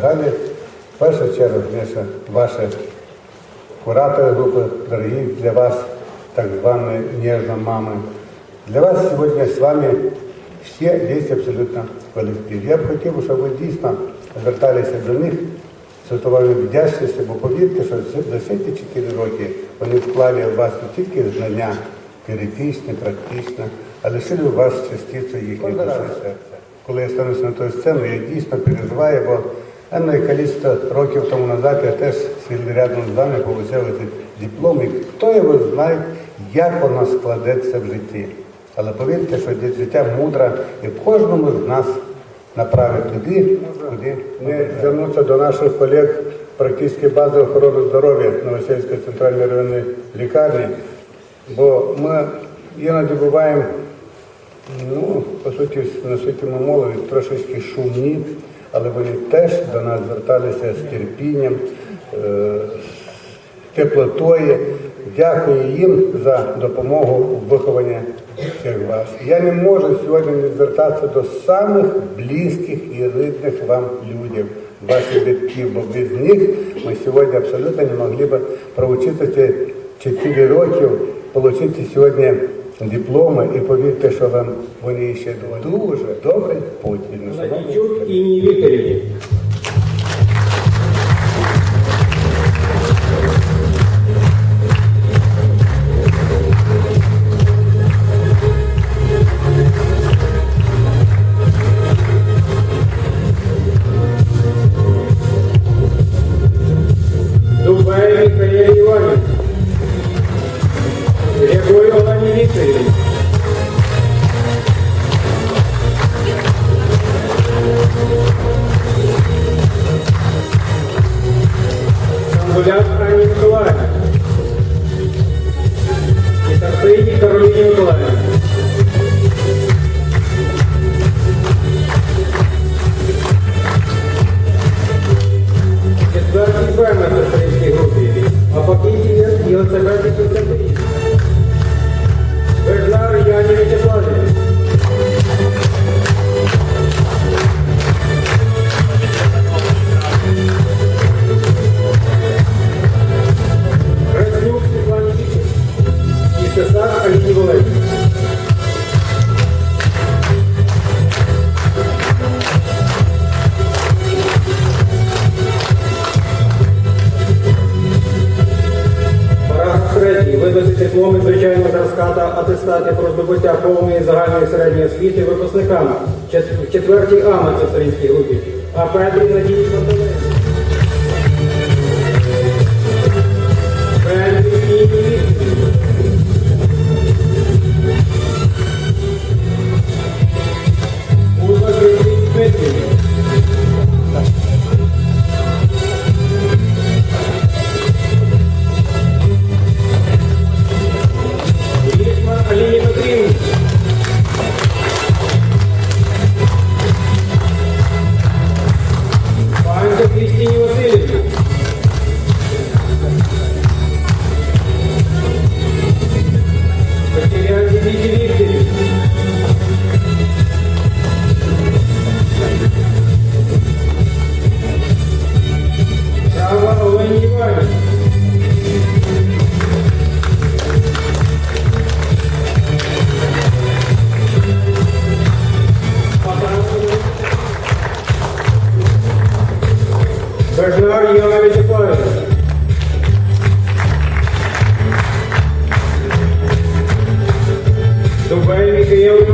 Далі, в першу чергу, звісно, ваші куратори групи, дорогі для вас, так звані ніжна мами. Для вас сьогодні з вами всі весь абсолютно колектив. Я б хотів, щоб ви дійсно зверталися до них з словами вдячності, бо повірте, що за всі ці 4 роки вони вклали в вас не тільки знання теоретичні, практичні, а лишили у вас частицю їхньої душі серця. Коли я стануся на ту сцену, я дійсно переживаю, бо енне кількість років тому назад я теж сидів рядом з вами, получав цей диплом, і хто його знає, як воно складеться в житті. Але повірте, що життя мудре і в кожному з нас направить туди, куди ми звернутися до наших колег практичної бази охорони здоров'я Новосельської центральної районної лікарні, бо ми іноді буваємо, ну, по суті, носителями молоді трошечки шумні, але вони теж до нас зверталися з терпінням, е, з теплотою. Дякую їм за допомогу у вихованні всіх вас. Я не можу сьогодні не звертатися до самих близьких і рідних вам людей, ваших батьків, бо без них ми сьогодні абсолютно не могли б провчити ці 4 роки, отримати сьогодні дипломи і повірте, що вам вони ще дуже добре потрібні. і Інні Вікторівні. But that's what I was doing. Та про здобуття повної загальної середньої освіти випускникам в четвертій А Мацесаринській групі. А перед Надії salve de fãs. Do bem que eu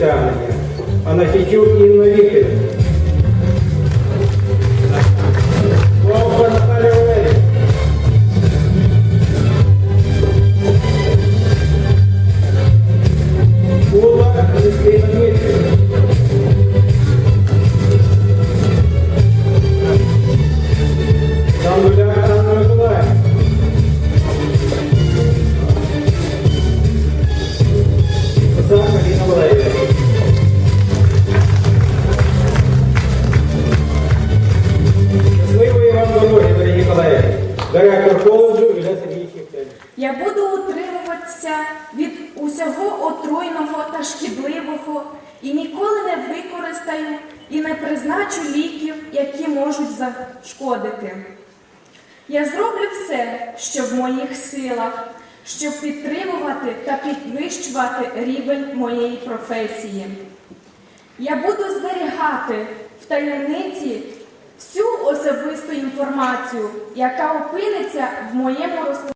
спортивні а на Інна і Вовка багато шкідливого і ніколи не використаю і не призначу ліків, які можуть зашкодити. Я зроблю все, що в моїх силах, щоб підтримувати та підвищувати рівень моєї професії. Я буду зберігати в таємниці всю особисту інформацію, яка опиниться в моєму розпорядженні.